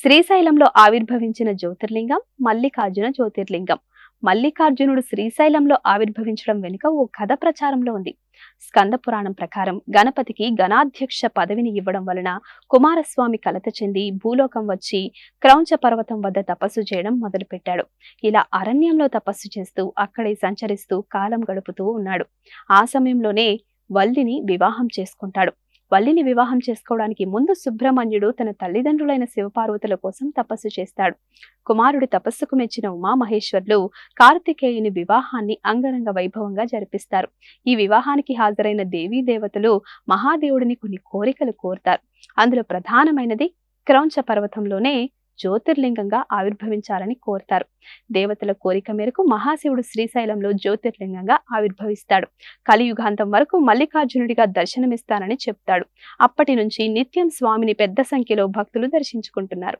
శ్రీశైలంలో ఆవిర్భవించిన జ్యోతిర్లింగం మల్లికార్జున జ్యోతిర్లింగం. మల్లికార్జునుడు శ్రీశైలంలో ఆవిర్భవించడం వెనుక ఓ కథ ప్రచారంలో ఉంది. స్కంద పురాణం ప్రకారం గణపతికి గణాధ్యక్ష పదవిని ఇవ్వడం వలన కుమారస్వామి కలత చెంది భూలోకం వచ్చి క్రౌంచ పర్వతం వద్ద తపస్సు చేయడం మొదలుపెట్టాడు. ఇలా అరణ్యంలో తపస్సు చేస్తూ అక్కడే సంచరిస్తూ కాలం గడుపుతూ ఉన్నాడు. ఆ సమయంలోనే వల్లిని వివాహం చేసుకుంటాడు. వల్లిని వివాహం చేసుకోవడానికి ముందు సుబ్రహ్మణ్యుడు తన తల్లిదండ్రులైన శివపార్వతుల కోసం తపస్సు చేస్తాడు. కుమారుడి తపస్సుకు మెచ్చిన ఉమామహేశ్వర్లు కార్తికేయుని వివాహాన్ని అంగరంగ వైభవంగా జరిపిస్తారు. ఈ వివాహానికి హాజరైన దేవీ దేవతలు మహాదేవుడిని కొన్ని కోరికలు కోరుతారు. అందులో ప్రధానమైనది క్రౌంచ పర్వతంలోనే జ్యోతిర్లింగంగా ఆవిర్భవించాలని కోరతారు. దేవతల కోరిక మేరకు మహాశివుడు శ్రీశైలంలో జ్యోతిర్లింగంగా ఆవిర్భవిస్తాడు. కలియుగాంతం వరకు మల్లికార్జునుడిగా దర్శనమిస్తానని చెప్తాడు. అప్పటి నుంచి నిత్యం స్వామిని పెద్ద సంఖ్యలో భక్తులు దర్శించుకుంటున్నారు.